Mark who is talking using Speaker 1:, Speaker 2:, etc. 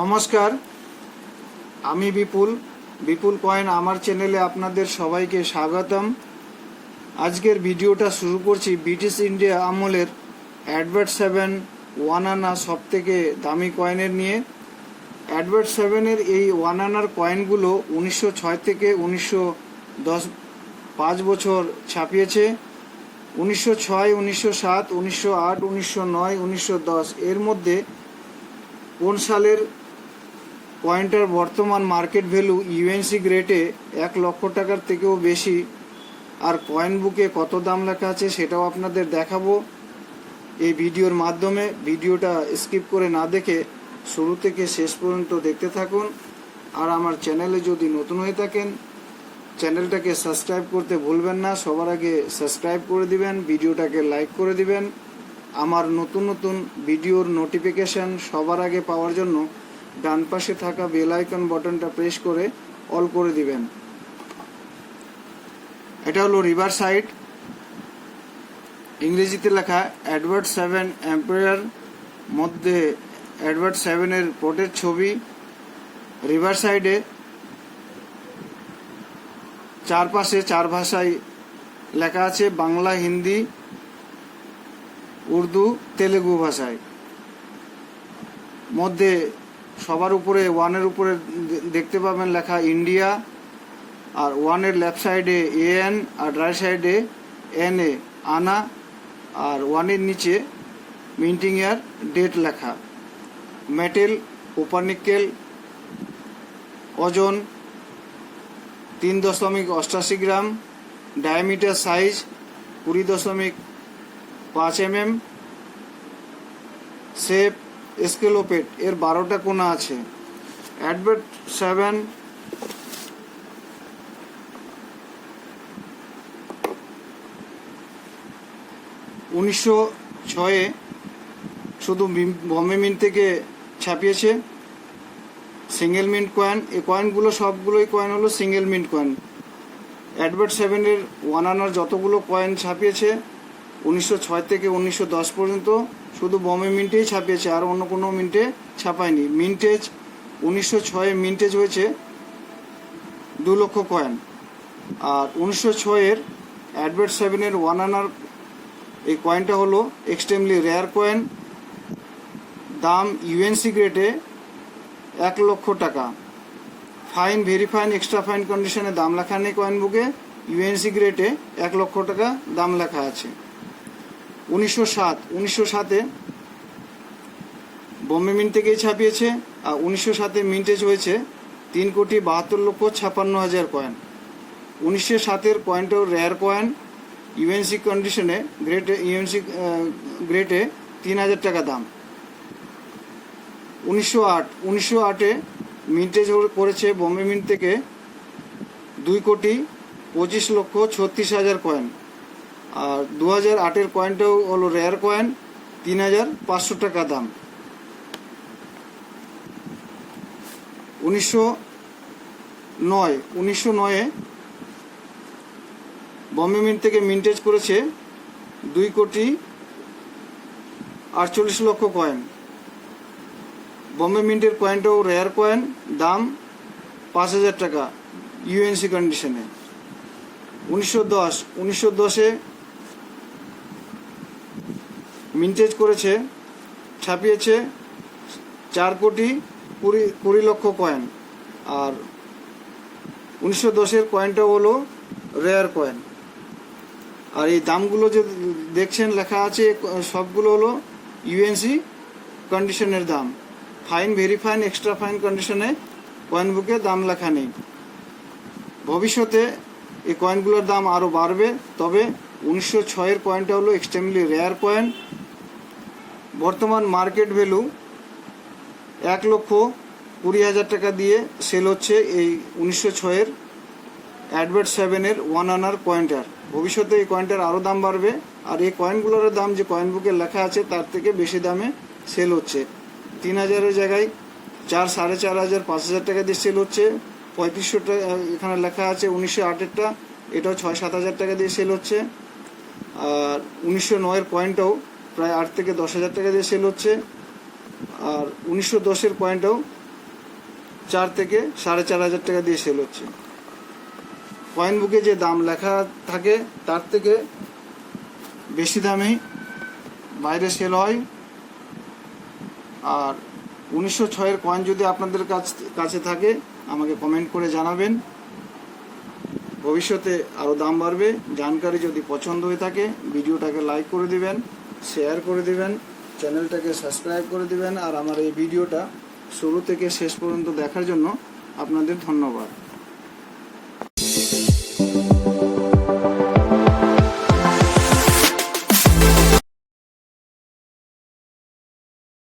Speaker 1: নমস্কার। আমি বিপুল। বিপুল কয়েন আমার চ্যানেলে আপনাদের সবাইকে স্বাগতম। আজকের ভিডিওটা শুরু করছি ব্রিটিশ ইন্ডিয়া আমলের অ্যাডভার্ট সেভেন ওয়ান আনা সব থেকে দামি কয়েনের নিয়ে। অ্যাডভার্ট সেভেনের এই ওয়ান আনার কয়েনগুলো উনিশশো ছয় থেকে উনিশশো দশ পাঁচ বছর ছাপিয়েছে। উনিশশো ছয়, উনিশশো সাত, উনিশশো আট, উনিশশো নয়, উনিশশো দশ এর মধ্যে কোন সালের কয়েনটার বর্তমান মার্কেট ভ্যালু ইউএনসি গ্রেটে এক লক্ষ টাকার থেকেও বেশি। আর কয়েন বুকে কত দাম লেখা আছে সেটাও আপনাদের দেখাবো। এই ভিডিওর মাধ্যমে ভিডিওটা স্কিপ করে না দেখে শুরু থেকে শেষ পর্যন্ত দেখতে থাকুন। আর আমার চ্যানেলে যদি নতুন হয়ে থাকেন, চ্যানেলটাকে সাবস্ক্রাইব করতে ভুলবেন না, সবার আগে সাবস্ক্রাইব করে দিবেন, ভিডিওটাকে লাইক করে দিবেন। আমার নতুন নতুন ভিডিওর নোটিফিকেশন সবার আগে পাওয়ার জন্য ডান পাশে থাকা বেল আইকন বাটনটা প্রেস করে অল করে দিবেন। এটা হলো রিভার সাইড। ইংরেজিতে লেখা অ্যাডওয়ার্ড সেভেন এম্পায়ার মধ্যে অ্যাডওয়ার্ড সেভেনের পোর্টের ছবি রিভার সাইডে। চারপাশে চার ভাষায় লেখা আছে বাংলা, হিন্দি, উর্দু, তেলেগু ভাষায়। মধ্যে সবার উপরে, ওয়ানের উপরে দেখতে পাবেন লেখা ইন্ডিয়া, আর ওয়ানের লেফট সাইডে এন, আর রাইট সাইডে এন এ, আনা, আর ওয়ানের নিচে মিন্টিং এর ডেট লেখা। মেটেল কোপার নিকেল ওজন তিন দশমিক অষ্টাশি গ্রাম, ডায়ামিটার সাইজ কুড়ি দশমিক পাঁচ এম এম শেপ স্কেলোপেট এর বারোটা কোনা আছে। অ্যাডভার্ট সেভেন উনিশশো ছয়ে শুধু বম্বে মিন্ট থেকে ছাপিয়েছে। সিঙ্গেল মিন্ট কয়েন এই কয়েনগুলো সবগুলোই কয়েন হলো সিঙ্গেল মিন্ট কয়েন অ্যাডভার্ট সেভেনের ওয়ান আনার যতগুলো কয়েন ছাপিয়েছে, উনিশশো ছয় থেকে উনিশশো দশ পর্যন্ত শুধু বম্বে মিন্টেই ছাপিয়েছে, আর অন্য কোনো মিন্টে ছাপায়নি। মিন্টেজ, উনিশশো ছয়ে মিন্টেজ হয়েছে দু লক্ষ কয়েন। আর উনিশশো ছয়ের অ্যাডভার্ট সেভেনের ওয়ান আনার এই কয়েনটা হলো এক্সট্রিমলি রেয়ার কয়েন। দাম ইউএনসি গ্রেডে এক লক্ষ টাকা। Fine, very fine, extra fine কন্ডিশনে দাম লেখা নেই কয়েন বুকে। ইউএনসি গ্রেডে এক লক্ষ টাকা দাম লেখা আছে। উনিশশো সাত, উনিশশো সাতে বম্বে মিন্ট থেকেই ছাপিয়েছে, আর উনিশশো সাতে মিন্টেজ হয়েছে তিন কোটি বাহাত্তর লক্ষ ছাপান্ন হাজার কয়েন। উনিশশো সাতের কয়েনটাও রেয়ার কয়েন ইউএনসি কন্ডিশনে গ্রেটে ইউএনসি গ্রেটে তিন হাজার টাকা দাম। উনিশশো আট, উনিশশো আটে মিন্টেজ করেছে বম্বে মিন্ট থেকে দুই কোটি পঁচিশ লক্ষ ছত্রিশ হাজার কয়েন। আর দু হাজার আটের কয়েনটাও হলো রেয়ার কয়েন তিন হাজার পাঁচশো টাকা দাম। উনিশশো নয়, উনিশশো নয়ে বম্বে মিন্ট থেকে মিন্টেজ করেছে দুই কোটি আটচল্লিশ লক্ষ কয়েন বম্বে মিন্টের কয়েনটাও রেয়ার কয়েন দাম পাঁচ হাজার টাকা ইউএনসি কন্ডিশনে উনিশশো দশ, উনিশশো দশে মিন্টেজ করেছে, ছাপিয়েছে চার কোটি কুড়ি কুড়ি লক্ষ কয়েন আর উনিশশো দশের কয়েনটা হলো রেয়ার কয়েন আর এই দামগুলো যে দেখছেন, লেখা আছে, সবগুলো হলো ইউএনসি কন্ডিশনের দাম। Fine very fine extra fine কন্ডিশনে কয়েন বুকে দাম লেখা নেই। ভবিষ্যতে এই কয়েনগুলোর দাম আরও বাড়বে, তবে উনিশশো ছয়ের কয়েনটা হলো এক্সট্রিমলি রেয়ার কয়েন বর্তমান মার্কেট ভ্যালু এক লক্ষ কুড়ি হাজার টাকা দিয়ে সেল হচ্ছে এই উনিশশো ছয়ের অ্যাডভার্ট সেভেনের ওয়ান আনার কয়েনটার ভবিষ্যতে এই কয়েনটার আরও দাম বাড়বে আর এই কয়েনগুলোর দাম যে কয়েন বুকে লেখা আছে তার থেকে বেশি দামে সেল হচ্ছে। তিন হাজারের জায়গায় চার, সাড়ে চার হাজার, পাঁচ হাজার টাকা দিয়ে সেল হচ্ছে। পঁয়ত্রিশশো এখানে লেখা আছে উনিশশো আটেরটা এটাও ছয়, সাত হাজার টাকা দিয়ে সেল হচ্ছে। আর উনিশশো নয়ের কয়েনটাও প্রায় আট থেকে দশ হাজার টাকা দিয়ে সেল হচ্ছে। আর উনিশশো দশের পয়েন্টও চার থেকে সাড়ে চার হাজার টাকা দিয়ে সেল হচ্ছে। কয়েন বুকে যে দাম লেখা থাকে, তার থেকে বেশি দামেই বাইরে সেল হয়। আর উনিশশো ছয়ের কয়েন যদি আপনাদের কাছ কাছে থাকে, আমাকে কমেন্ট করে জানাবেন। ভবিষ্যতে আরও দাম বাড়বে। জানকারি যদি পছন্দ হয়ে থাকে, ভিডিওটাকে লাইক করে দিবেন। শেয়ার করে দিবেন চ্যানেলটাকে সাবস্ক্রাইব করে দিবেন, আর আমার এই ভিডিওটা শুরু থেকে শেষ পর্যন্ত দেখার জন্য আপনাদের ধন্যবাদ।